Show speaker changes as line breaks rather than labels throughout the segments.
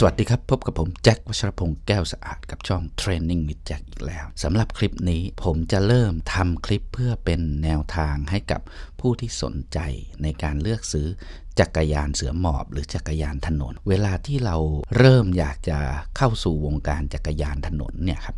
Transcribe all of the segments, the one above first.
สวัสดีครับ พบกับผมแจ็ควัชรพงศ์แก้วสะอาดกับช่อง Training with Jack อีกแล้วสำหรับคลิปนี้ผมจะเริ่มทำคลิปเพื่อเป็นแนวทางให้กับผู้ที่สนใจในการเลือกซื้อ จักรยานเสือหมอบ หรือจักรยานถนน เวลาที่เราเริ่มอยากจะเข้าสู่วงการจักรยานถนนเนี่ยครับ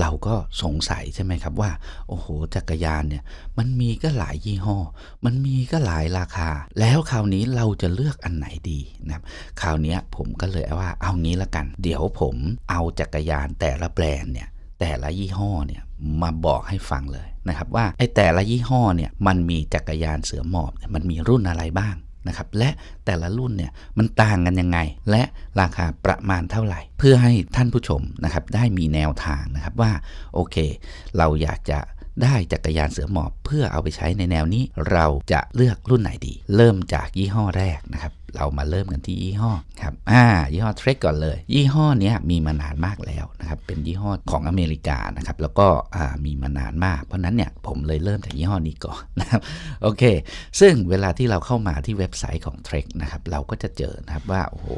เราก็สงสัยใช่ไหมครับว่าโอ้โหจักรยานเนี่ยมันมีก็หลายยี่ห้อ มันมีก็หลายราคา แล้วคราวนี้เราจะเลือกอันไหนดีนะครับคราวนี้ผมก็เลยว่าเอางี้ละกัน เดี๋ยวผมเอาจักรยานแต่ละแบรนด์เนี่ยแต่ละยี่ห้อเนี่ยมาบอกให้ฟังเลยนะครับว่าไอ้แต่ละยี่ห้อเนี่ยมันมีจักรยานเสือหมอบเนี่ยมันมีรุ่นอะไรบ้าง นะครับและแต่ละรุ่นเนี่ยมันต่างกันยังไง และราคาประมาณเท่าไหร่ เพื่อให้ท่านผู้ชมนะครับได้มีแนวทางนะครับว่าโอเค เราอยากจะได้จักรยานเสือหมอบ เพื่อเอาไปใช้ในแนวนี้เราจะเลือกรุ่นไหนดี เริ่มจากยี่ห้อแรกนะครับ เรามาเริ่มกันที่ยี่ห้อครับอ่ายี่ห้อเทรคก่อนเลย ยี่ห้อนี้มีมานานมากแล้วนะครับเป็นยี่ห้อของอเมริกานะครับแล้วก็อ่ามีมานานมาก เพราะนั้นเนี่ยผมเลยเริ่มจากยี่ห้อนี้ก่อนนะครับโอเค ซึ่งเวลาที่เราเข้ามาที่เว็บไซต์ของเทรคนะครับเราก็จะเจอนะครับว่าโอ้โห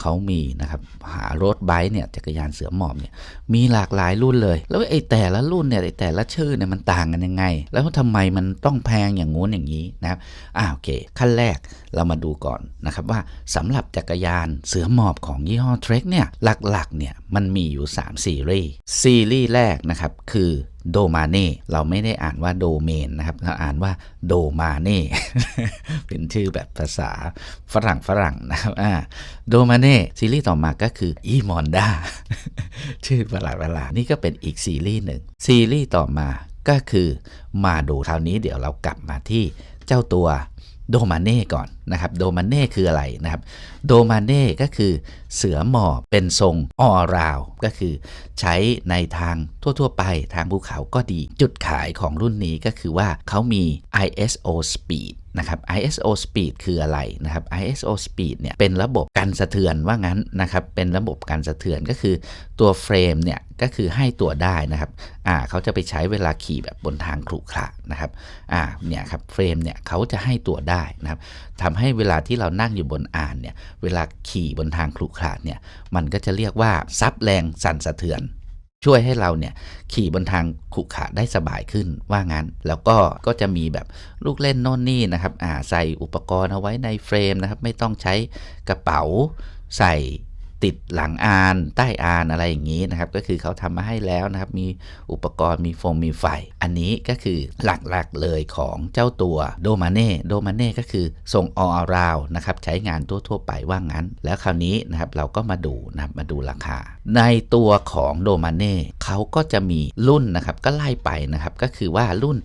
เขามีนะครับหารถไบค์เนี่ยจักรยานเสือหมอบเนี่ยมีหลากหลายรุ่นเลย แล้วไอ้แต่ละรุ่นเนี่ยไอ้แต่ละชื่อเนี่ยมันต่างกันยังไง แล้วทำไมมันต้องแพงอย่างงู้นอย่างนี้นะครับอ่าโอเค ขั้นแรกเรามาดูก่อนนะครับว่าสำหรับจักรยานเสือหมอบของยี่ห้อเทรคเนี่ยหลักๆเนี่ยมันมีอยู่ 3 ซีรีส์ซีรีส์แรกนะครับคือโดมาเน่เราไม่ได้อ่านว่าโดเมนนะครับเราอ่านว่าโดมาเน่เป็นชื่อแบบภาษาฝรั่งฝรั่งนะครับอ่าโดมาเน่ซีรีส์ต่อมาก็คืออีมอนด้าชื่อประหลาดประหลาดนี่ก็เป็นอีกซีรีส์หนึ่งซีรีส์ต่อมาก็คือมาดูคราวนี้เดี๋ยวเรากลับมาที่เจ้าตัวโดมาเน่ก่อน นะครับโดมาเน่คืออะไรนะครับโดมาเน่ก็คือเสือหมอบเป็นทรงออราว ก็คือใช้ในทางทั่ว ๆ ไปทางภูเขาก็ดีจุดขายของรุ่นนี้ก็คือว่าเขามี ISO Speed นะครับ ISO Speed คืออะไรนะครับ ISO Speed เนี่ยเป็นระบบกันสะเทือนว่างั้นนะครับเป็นระบบกันสะเทือนก็คือตัวเฟรมเนี่ยก็คือให้ตัวได้นะครับอ่าเขาจะไปใช้เวลาขี่แบบบนทางขรุขระนะครับอ่าเนี่ยครับเฟรมเนี่ยเขาจะให้ตัวได้นะครับทำให้เวลาที่เรานั่งอยู่บนอ่านเนี่ยเวลาขี่บนทางขรุขระเนี่ยมันก็จะเรียกว่าซับแรงสั่นสะเทือน ช่วยให้เราเนี่ยขี่บนทางขรุขระได้สบายขึ้นว่างั้น แล้วก็ก็จะมีแบบลูกเล่นโน่นนี่นะครับอ่าใส่อุปกรณ์เอาไว้ในเฟรมนะครับไม่ต้องใช้กระเป๋าใส่ ติดหลังอานใต้อานอะไรอย่างนี้นะครับก็คือเขาทำมาให้แล้วนะครับ มีอุปกรณ์มีโฟมมีไฟ อันนี้ก็คือหลักๆเลยของเจ้าตัวโดมาเน่โดมาเน่ก็คือส่งออราวนะครับใช้งานทั่วๆไปว่างั้น แล้วคราวนี้นะครับเราก็มาดูนะมาดูราคา ในตัวของโดมาเน่เขาก็จะมีรุ่นนะครับก็ไล่ไปนะครับก็คือว่ารุ่น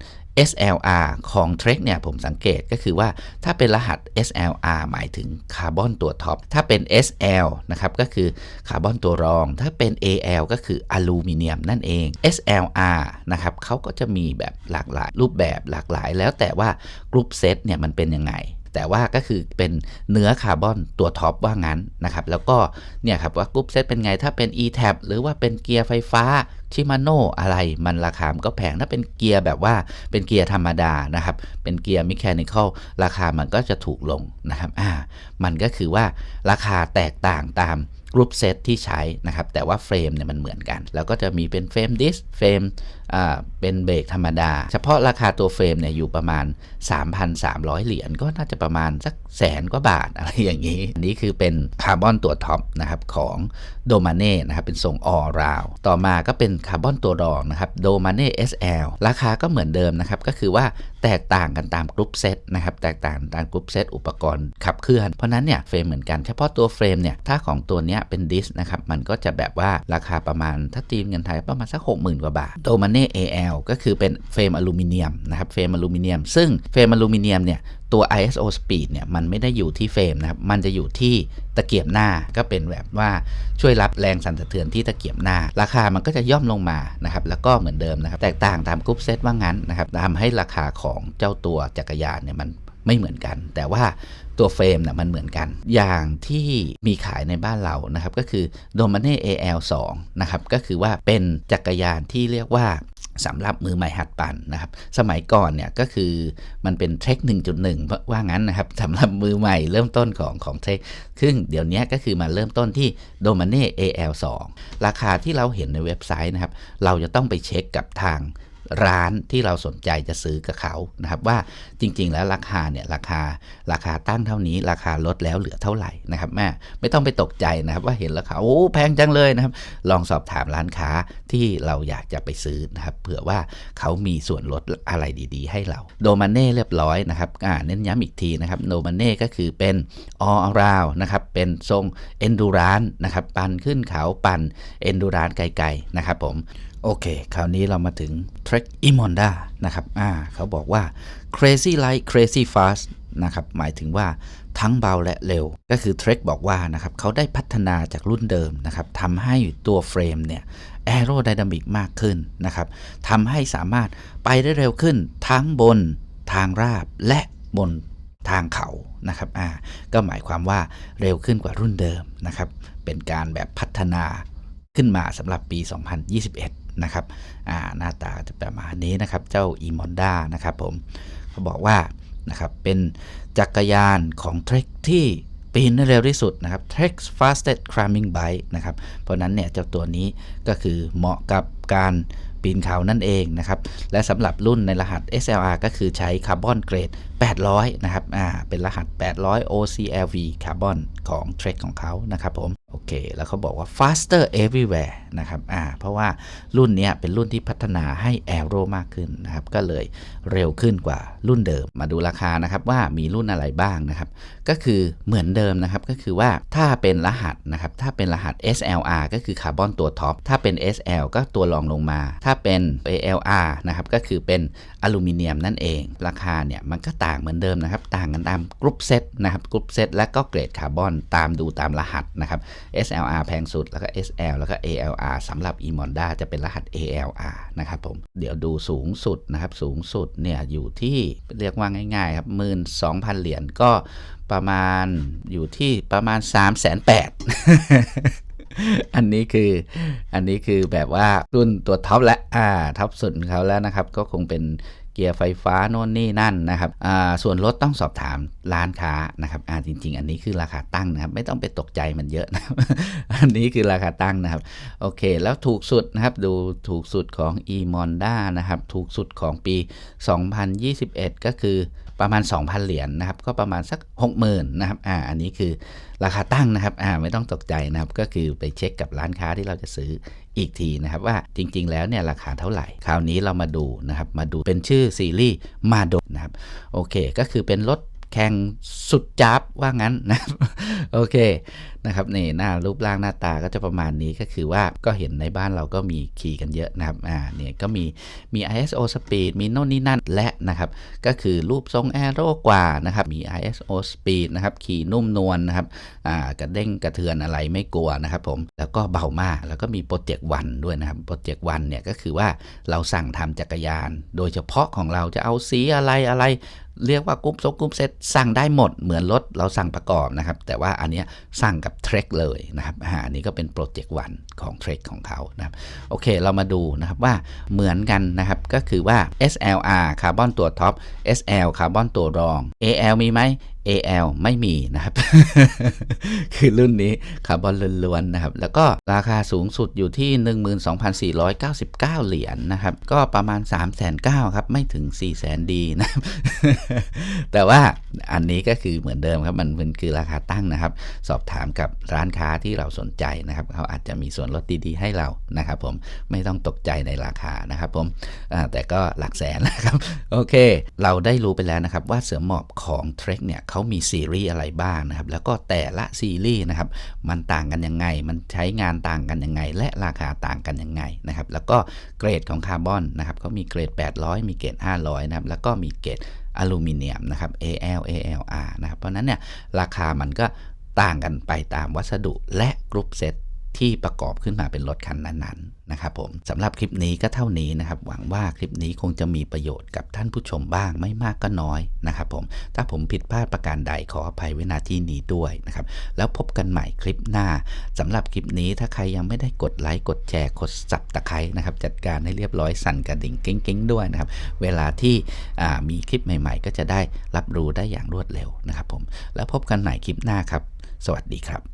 SLR ของ Trek เนี่ยผมสังเกตก็คือว่าถ้าเป็นรหัส SLR หมายถึงคาร์บอนตัวท็อป ถ้าเป็น SL นะครับก็คือคาร์บอนตัวรอง ถ้าเป็น AL ก็คืออลูมิเนียมนั่นเอง SLR นะครับเขาก็จะมีแบบหลากหลายรูปแบบหลากหลาย แล้วแต่ว่ากรุ๊ปเซตเนี่ยมันเป็นยังไง แต่ว่าก็คือเป็นเนื้อคาร์บอนตัวท็อปว่างั้นนะครับแล้วก็เนี่ยครับว่ากรุ๊ปเซตเป็นไงถ้าเป็น e-tab หรือว่าเป็นเกียร์ไฟฟ้าชิมาโน่อะไรมันราคามันก็แพงถ้าเป็นเกียร์แบบว่าเป็นเกียร์ธรรมดานะครับ เป็นเกียร์มิแคนิคอลราคามันก็จะถูกลงนะครับอ่ามันก็คือว่าราคาแตกต่างตามกรูปเซตที่ใช้นะครับแต่ว่าเฟรมเนี่ยมันเหมือนกัน แล้วก็จะมีเป็นเฟรมดิสเฟรมเป็นเบรกธรรมดา เฉพาะราคาตัวเฟรมเนี่ยอยู่ประมาณ 3,300 เหรียญก็น่าจะประมาณสักแสนกว่าบาทอะไรอย่างนี้ อันนี้คือเป็นคาร์บอนตัวท็อปนะครับของโดมาเน่นะครับเป็นทรงออราวต่อมาก็เป็นคาร์บอนตัวรองนะครับโดมาเน่ SL ราคาก็เหมือนเดิมนะครับก็คือว่าแตกต่างกันตามกรุ๊ปเซตนะครับแตกต่างตามกรุ๊ปเซตอุปกรณ์ขับเคลื่อน เพราะนั้นเนี่ยเฟรมเหมือนกันเฉพาะตัวเฟรมเนี่ยถ้าของตัวเนี้ยเป็นดิสนะครับมันก็จะแบบว่าราคาประมาณถ้าตีมเงินไทยประมาณสัก 60,000 กว่าบาทโดมาเน่ AL ก็คือเป็นเฟรมอลูมิเนียมนะครับเฟรมอลูมิเนียม ซึ่งเฟรมอลูมิเนียมเนี่ยตัว ISO speed เนี่ยมันไม่ได้อยู่ที่เฟรมนะครับ มันจะอยู่ที่ตะเกียบหน้าก็เป็นแบบว่าช่วยรับแรงสั่นสะเทือนที่ตะเกียบหน้า ราคามันก็จะย่อมลงมานะครับแล้วก็เหมือนเดิมนะครับ แตกต่างตามกรุ๊ปเซตว่างั้นนะครับทำให้ราคาของเจ้าตัวจักรยานเนี่ยมัน ไม่เหมือนกัน แต่ว่าตัวเฟรมนะมันเหมือนกัน อย่างที่มีขายในบ้านเรานะครับก็คือ d o m a n e AL2 นะครับก็คือว่าเป็นจักรยานที่เรียกว่าสำหรับมือใหม่หัดปั่นนะครับ สมัยก่อนเนี่ยก็คือมันเป็นเทรค1.1 ว่างั้นนะครับสำหรับมือใหม่เริ่มต้นของของเทรคซึ่งเดี๋ยวนี้ก็คือมาเริ่มต้นที่ d o m a n e AL2 ราคาที่เราเห็นในเว็บไซต์นะครับ เราจะต้องไปเช็คกับทาง ร้านที่เราสนใจจะซื้อกับเขานะครับว่าจริง ๆ แล้วราคาเนี่ยราคาราคาตั้งเท่านี้ ราคาลดแล้วเหลือเท่าไหร่นะครับแม่ไม่ต้องไปตกใจนะครับว่าเห็นราคาโอ้แพงจังเลยนะครับลองสอบถามร้านค้าที่เราอยากจะไปซื้อนะครับเผื่อว่าเขามีส่วนลดอะไรดีๆ ให้เราโดมาเน่เรียบร้อยนะครับอ่าเน้นย้ำอีกทีนะครับโดมาเน่ก็คือเป็น all around นะครับเป็นทรง endurance นะครับปั่นขึ้นเขาปั่น endurance ไกลๆนะครับผม โอเค คราวนี้เรามาถึง Trek Imonda นะครับอ่าเขาบอกว่า crazy light crazy fast นะครับหมายถึงว่าทั้งเบาและเร็ว ก็คือ Trek บอกว่านะครับเขาได้พัฒนาจากรุ่นเดิมนะครับทำให้ตัวเฟรมเนี่ยแอโรไดนามิกมากขึ้นนะครับทำให้สามารถไปได้เร็วขึ้นทั้งบนทางราบและบนทางเขานะครับอ่าก็หมายความว่าเร็วขึ้นกว่ารุ่นเดิมนะครับเป็นการแบบพัฒนาขึ้นมาสำหรับปี 2021 นะครับหน้าตาจะประมาณนี้นะครับ เจ้า e m o n d a นะครับผมเขาบอกว่านะครับเป็นจักรยานของ Trek ที่ปีนได้เร็วที่สุดนะครับ Trek fastest climbing bike นะครับ เพราะนั้นเนี่ยเจ้าตัวนี้ก็คือเหมาะกับการปีนเขานั่นเองนะครับ และสำหรับรุ่นในรหัส SLR ก็คือใช้คาร์บอนเกรด 800 นะครับ อ่า เป็นรหัส 800 OCLV คาร์บอนของ Trek ของเขานะครับผม โอเค แล้วเขาบอกว่า faster everywhere นะครับอ่าเพราะว่ารุ่นเนี้ยเป็นรุ่นที่พัฒนาให้แอโรมากขึ้นนะครับก็เลยเร็วขึ้นกว่ารุ่นเดิมมาดูราคานะครับว่ามีรุ่นอะไรบ้างนะครับ ก็คือเหมือนเดิมนะครับก็คือว่าถ้าเป็นรหัสนะครับถ้าเป็นรหัส SLR ก็คือคาร์บอนตัวท็อปถ้าเป็น SL ก็ตัวรองลงมา ถ้าเป็น ALR นะครับก็คือเป็นอลูมิเนียมนั่นเอง ราคาเนี่ยมันก็ต่างเหมือนเดิมนะครับต่างกันตามกรุ๊ปเซตนะครับกรุ๊ปเซตและก็เกรดคาร์บอนตามดูตามรหัสนะครับ SLR แพงสุดแล้วก็ SL แล้วก็ ALR สำหรับ e m o n d a จะเป็นรหัส ALR นะครับผม เดี๋ยวดูสูงสุดนะครับ สูงสุดเนี่ยอยู่ที่เรียกว่าง่ายๆครับหมื่นสองพันเหรียญก็ประมาณอยู่ที่ประมาณ3 8 0 0 0อันนี้คืออันนี้คือแบบว่ารุ่นตัวท็อปและอ่าท็อปสุดของเขาแล้วนะครับ ก็คงเป็น เกียร์ไฟฟ้าโน่นนี่นั่นนะครับส่วนรถต้องสอบถามร้านค้านะครับจริง ๆ อันนี้คือราคาตั้งนะครับ ไม่ต้องไปตกใจมันเยอะนะครับอันนี้คือราคาตั้งนะครับ โอเค แล้วถูกสุดนะครับ ดูถูกสุดของ e m o n d a นะครับ ถูกสุดของปี 2021 ก็คือ ประมาณ 2,000 เหรียญนนะครับ ก็ประมาณสัก 60,000นะครับอ่าอันนี้คือราคาตั้งนะครับอ่าไม่ต้องตกใจนะครับ ก็คือไปเช็คกับร้านค้าที่เราจะซื้ออีกทีนะครับ ว่าจริง ๆ แล้วเนี่ยราคาเท่าไหร่ คราวนี้เรามาดูนะครับ มาดูเป็นชื่อซีรีส์มาโดนะครับ โอเค ก็คือเป็นรถ แข่งสุดจับว่างั้นนะโอเคนะครับนี่หน้ารูปร่างหน้าตาก็จะประมาณนี้ก็คือว่าก็เห็นในบ้านเราก็มีขี่กันเยอะนะครับอ่าเนี่ยก็มีมี ISO Speed มีโน่นนี่นั่นและนะครับ ก็คือรูปทรงแอโร่กว่านะครับมี ISO Speed นะครับขี่นุ่มนวลนะครับอ่ากระเด้งกระเทือนอะไรไม่กลัวนะครับผมแล้วก็เบามากแล้วก็มีโปรเจกต์วันด้วยนะครับโปรเจกต์วันเนี่ยก็คือว่าเราสั่งทำจักรยาน โดยเฉพาะของเราจะเอาสีอะไรอะไร เรียกว่ากรุ๊ปซกรุ๊ปเซตสั่งได้หมดเหมือนรถเราสั่งประกอบนะครับ แต่ว่าอันนี้สั่งกับเทรคเลยนะครับอันนี้ก็เป็นโปรเจกต์วันของเทรคของเขานะครับโอเคเรามาดูนะครับว่าเหมือนกันนะครับก็คือว่า SLR คาร์บอนตัวท็อป SL คาร์บอนตัวรอง AL มีไหม AL ไม่มีนะครับ คือรุ่นนี้คาร์บอนล้วนๆนะครับ แล้วก็ราคาสูงสุดอยู่ที่ 12,499 เหรียญนนะครับ ก็ประมาณ 3 9 0 0 0ครับ ไม่ถึง 4 0 0 0 0ดีนะครับแต่ว่าอันนี้ก็คือเหมือนเดิมครับ มันเป็นคือราคาตั้งนะครับ สอบถามกับร้านค้าที่เราสนใจนะครับ เขาอาจจะมีส่วนลดดีๆให้เรานะครับ ผม ไม่ต้องตกใจในราคานะครับ ผม แต่ก็หลักแสนนะครับ โอเค เราได้รู้ไปแล้วนะครับว่าเสือหมอบของเทรคเนี่ยเขามีซีรีส์อะไรบ้างนะครับ แล้วก็แต่ละซีรีส์นะครับ มันต่างกันยังไง มันใช้งานต่างกันยังไง และราคาต่างกันยังไงนะครับ แล้วก็เกรดของคาร์บอนนะครับเขามีเกรด 800 มีเกรด 500 นะครับ แล้วก็มีเกรดอลูมิเนียมนะครับ AL ALR นะครับ เพราะนั้นเนี่ยราคามันก็ต่างกันไปตามวัสดุและกรุ๊ปเซต ที่ประกอบขึ้นมาเป็นรถคันนั้นๆนะครับผมสำหรับคลิปนี้ก็เท่านี้นะครับ หวังว่าคลิปนี้คงจะมีประโยชน์กับท่านผู้ชมบ้างไม่มากก็น้อยนะครับผมถ้าผมผิดพลาดประการใดขออภัยไว้ณที่นี้ด้วยนะครับแล้วพบกันใหม่คลิปหน้าสำหรับคลิปนี้ถ้าใครยังไม่ได้กดไลค์กดแชร์กดสับตะไคร้นะครับจัดการให้เรียบร้อยสั่นกระดิ่งเก้งๆด้วยนะครับเวลาที่มีคลิปใหม่ ๆ ก็จะได้รับรู้ได้อย่างรวดเร็วนะครับผมแล้วพบกันใหม่คลิปหน้าครับ สวัสดีครับ